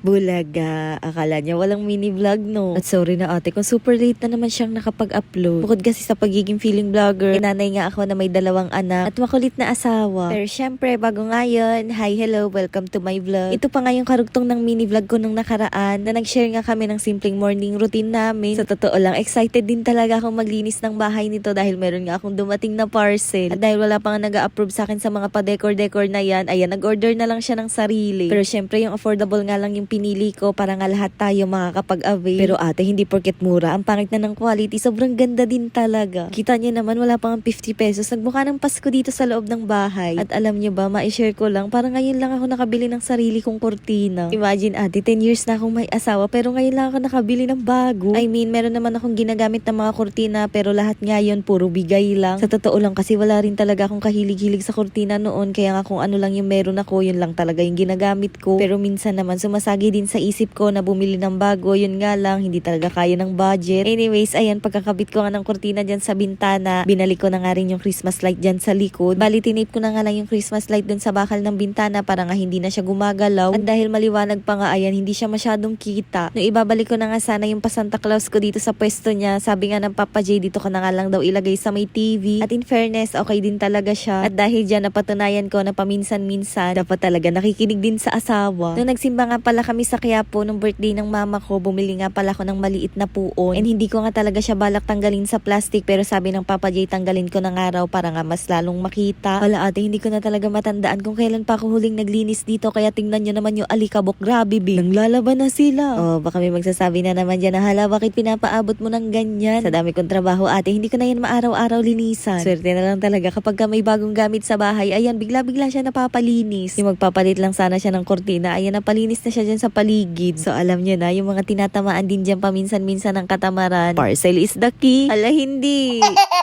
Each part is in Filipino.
Bulaga, akala niya walang mini vlog no. At sorry na ate kung super late na naman siyang nakapag-upload. Bukod kasi sa pagiging feeling vlogger, inanay nga ako na may dalawang anak at makulit na asawa. Pero syempre, bago ngayon, hi, hello, welcome to my vlog. Ito pa nga yung karugtong ng mini vlog ko nung nakaraan na nag-share nga kami ng simpleng morning routine namin. Sa totoo lang, excited din talaga akong maglinis ng bahay nito dahil meron nga akong dumating na parcel. At dahil wala pa nga nag-approve sa akin sa mga pa-decor-decor na yan, ayan, nag-order na lang siya ng sarili. Pero syempre, yung affordable nga lang yung pinili ko para nga lahat tayo makakapag-avail. Pero ate, hindi porket mura. Ang pangit na ng quality, sobrang ganda din talaga. Kita niyo naman, wala pang 50 pesos. Nagbuka ng Pasko dito sa loob ng bahay. At alam niyo ba, ma-share ko lang, parang ngayon lang ako nakabili ng sarili kong kurtina. Imagine ate, 10 years na akong may asawa, pero ngayon lang ako nakabili ng bago. I mean, meron naman akong ginagamit ng mga kurtina, pero lahat ngayon puro bigay lang. Sa totoo lang, kasi wala rin talaga akong kahilig-hilig sa kurtina noon, kaya nga kung ano lang yung meron ako, yun lang talaga yung ginagamit ko. Pero minsan naman, sumasagi din sa isip ko na bumili ng bago, yun nga lang, hindi talaga kaya ng budget. Anyways, ayan, pagkakabit ko nga ng kurtina dyan sa bintana, binalik ko na nga rin yung Christmas light dyan sa likod. Bali, tinape ko na nga lang yung Christmas light dun sa bakal ng bintana para nga hindi na siya gumagalaw. At dahil maliwanag pa nga, ayan, hindi siya masyadong kita. No, ibabalik ko na nga sana yung pa Santa Claus ko dito sa pwesto niya. Sabi nga ng Papa J, dito ko na nga lang daw ilagay sa may TV. At in fairness, okay din talaga siya. At dahil dyan, napatunayan ko na paminsan-minsan, dapat talaga nakikinig din sa asawa. Nung nagsimba nga pala kami sa Quiapo nung birthday ng mama ko, bumili nga pala ako ng maliit na puon. And hindi ko nga talaga siya balak tanggalin sa plastic pero sabi ng Papa J, tanggalin ko ng araw para nga mas lalong makita. Wala ate, hindi ko na talaga matandaan kung kailan pa ako huling naglinis dito kaya tingnan nyo naman yung alikabok. Grabe, Bing. Nanglalaban na sila. Oh, baka may magsasabi na naman dyan na hala, bakit pinapaabot mo ng ganyan? Sa dami kong trabaho ate, hindi ko na yan maaraw-araw linisan. Swerte na lang talaga kapag ka may bagong gamit sa bahay, ayan, bigla-bigla siya napapalinis. Yung magpapalit lang sana siya ng kortina, ayan, napalinis na siya dyan sa paligid. So alam niyo na, yung mga tinatamaan din dyan paminsan-minsan ng katamaran. Parcel is the key. Hala, hindi.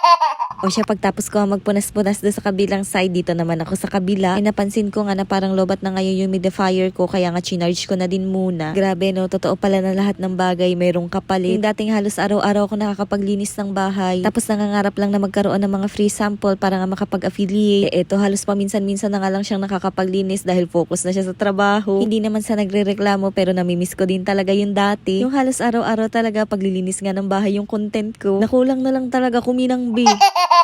O siya pagtapos ko magpunas-punas doon sa kabilang side, dito naman ako sa kabila. Ay napansin ko nga na parang lobat na ngayon yung humidifier ko kaya nga chinarge ko na din muna. Grabe no, totoo pala na lahat ng bagay mayroong kapalit. Yung dating halos araw-araw ako nakakapaglinis ng bahay. Tapos nangangarap lang na magkaroon ng mga free sample para nga makapag-affiliate. Eh eto halos paminsan-minsan na nga lang siyang nakakapaglinis dahil focus na siya sa trabaho. Hindi naman sa nagre-reklamo pero namimiss ko din talaga yung dati. Yung halos araw-araw talaga paglilinis nga ng bahay yung content ko. Nakulang na lang talaga kuminang B.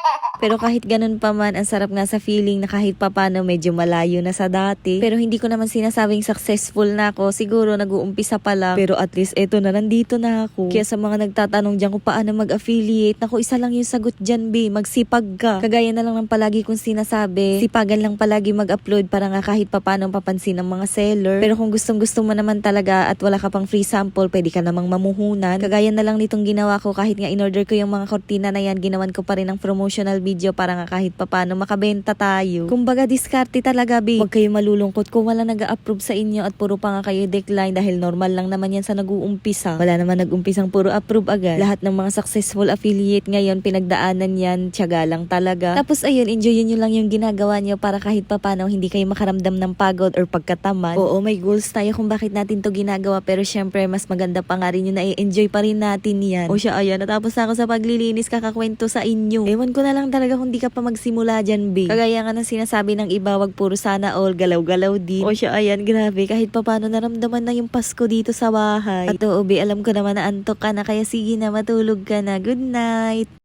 Pero kahit ganun pa man, ang sarap nga sa feeling na kahit papano medyo malayo na sa dati. Pero hindi ko naman sinasabing successful na ako. Siguro nag-uumpisa pa lang. Pero at least eto na, nandito na ako. Kaya sa mga nagtatanong dyan kung paano mag-affiliate, naku, isa lang yung sagot dyan, B. Magsipag ka. Kagaya na lang ng palagi kong sinasabi, sipagan lang palagi mag-upload para nga kahit papano papansin ng mga seller. Pero kung gustong gusto mo naman talaga at wala ka pang free sample, pwede ka namang mamuhunan. Kagaya na lang nitong ginawa ko kahit nga in-order ko yung mga kortina na yan, ginawan ko pa rin ng promotional video para nga kahit papano makabenta tayo. Kumbaga diskarte talaga, B. Huwag kayo malulungkot kung wala nag-approve sa inyo at puro pa nga kayo decline dahil normal lang naman yan sa nag-uumpisa. Wala naman nag-umpisang puro approve agad. Lahat ng mga successful affiliate ngayon, pinagdaanan yan, tiyaga lang talaga. Tapos ayun, enjoyin nyo lang yung ginagawa nyo para kahit papano hindi kayo makaramdam ng pagod or pagkatamad. Oo, may goals tayo kung bakit natin to ginagawa pero syempre mas maganda pa nga rin yung na-enjoy pa rin natin yan. O siya, ayan, natapos na ako sa paglilinis, kakakwento sa inyo. Ewan ko na lang talaga kung di ka pa magsimula dyan, B. Kagaya nga ng sinasabi ng iba, wag puro sana all, galaw-galaw din. O siya, ayan, grabe, kahit papano naramdaman na yung Pasko dito sa bahay. At oo, B, alam ko naman na antok ka na, kaya sige na, matulog ka na. Good night!